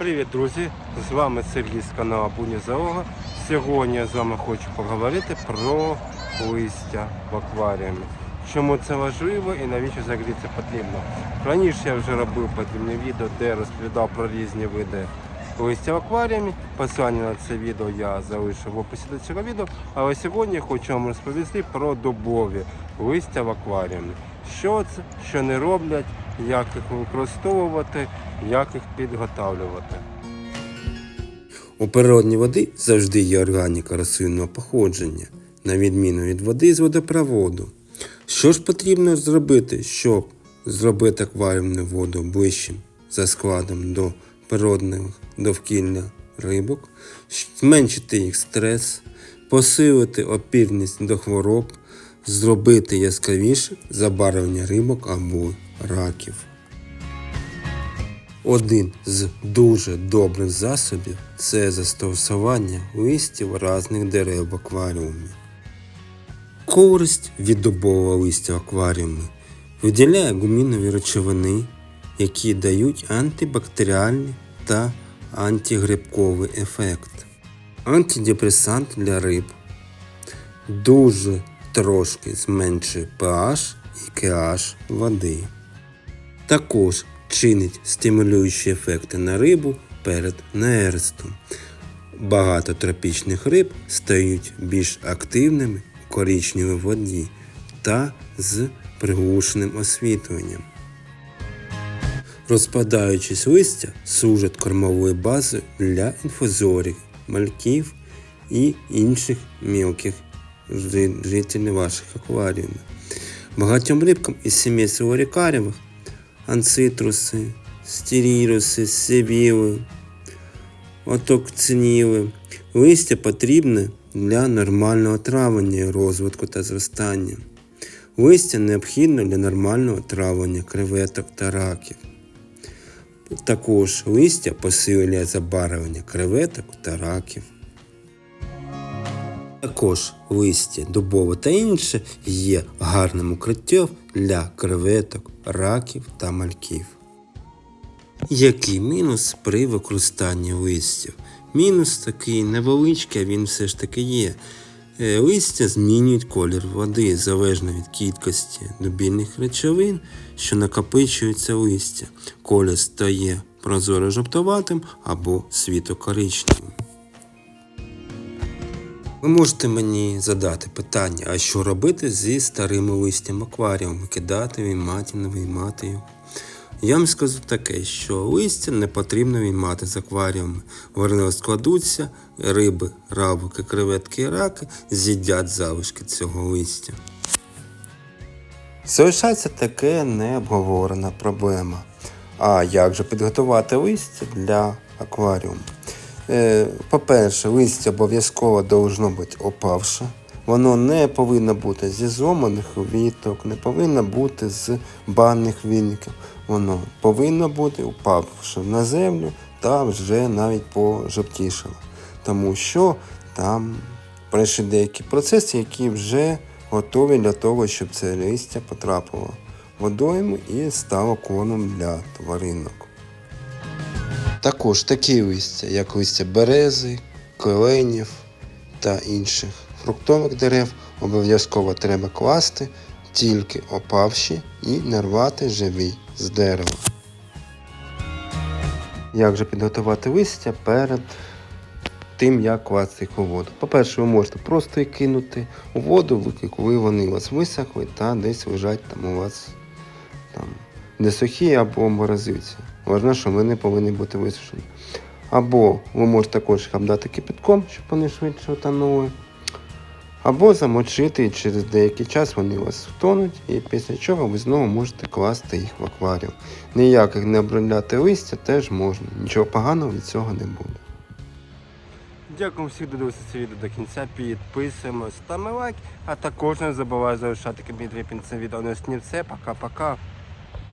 Привіт, друзі! З вами Сергій з каналу Зоолога. Сьогодні я з вами хочу поговорити про листя в акваріумі. Чому це важливо і навіщо взагалі це потрібно? Раніше я вже робив подібне відео, де розповідав про різні види листя в акваріумі. Посилання на це відео я залишив в описі до цього відео. Але сьогодні я хочу вам розповісти про дубові листя в акваріумі. Що це, що не роблять, як їх використовувати, як їх підготавлювати. У природній води завжди є органіка рослинного походження, на відміну від води з водопроводу. Що ж потрібно зробити, щоб зробити акваріумну воду ближчим за складом до природних довкілля рибок, зменшити їх стрес, посилити опірність до хвороб, зробити яскравіше забарвлення рибок або раків. Один з дуже добрих засобів це застосування листів різних дерев в акваріумі. Користь від дубового листя в акваріумі виділяє гумінові речовини, які дають антибактеріальний та антигрибковий ефект. Антидепресант для риб дуже трошки зменшує pH і KH води. Також чинить стимулюючі ефекти на рибу перед нерестом. Багато тропічних риб стають більш активними у коричневій воді та з приглушеним освітленням. Розпадаючись листя служать кормовою базою для інфузорів, мальків і інших мілких жителів ваших акваріумів. Багатьом рибкам із сімейства орікарівих анцитруси, стіріруси, сибіли, отокциніли. Листя потрібне для нормального травлення, розвитку та зростання. Листя необхідно для нормального травлення креветок та раків. Також листя посилює забарвлення креветок та раків. Також листя дубове та інше є гарним укриттям для креветок, раків та мальків. Який мінус при використанні листів? Мінус такий невеличкий, а він все ж таки є. Е, Листя змінюють колір води залежно від кількості дубільних речовин, що накопичуються листя. Колір стає прозоро жовтуватим або світо-коричневим. Ви можете мені задати питання, а що робити зі старими листям акваріуму, кидати, виймати, не виймати його. Я вам скажу таке, що листя не потрібно виймати з акваріуму. Вони розкладуться, риби, равлики, креветки і раки з'їдять залишки цього листя. Залишається таке необговорена проблема. А як же підготувати листя для акваріуму? Е, По-перше, листя обов'язково должно бути опавше. Воно не повинно бути зі зломаних віток, не повинно бути з банних віників. Воно повинно бути упавши на землю та вже навіть пожовтішало. Тому що там пройшли деякі процеси, які вже готові для того, щоб це листя потрапило водойму і стало кормом для тваринок. Також такі листя, як листя берези, кленів та інших фруктових дерев, обов'язково треба класти тільки опавші і не рвати живі з дерева. Як же підготувати листя перед тим, як класти їх у воду? По-перше, ви можете просто їх кинути у воду, коли вони у вас висохли та десь лежать там у вас там, де сухі або морозиці. Важно, що вони повинні бути висушені. Або ви можете також їх обдати кипятком, щоб вони швидше утонули. Або замочити і через деякий час вони у вас втонуть, і після чого ви знову можете класти їх в акваріум. Ніяких не обробляти листя теж можна. Нічого поганого від цього не буде. Дякую всім, хто дивився це відео до кінця. Підписуємось, ставимо лайк, а також не забувай залишати коментарі під цим відео. З все, пока-пока.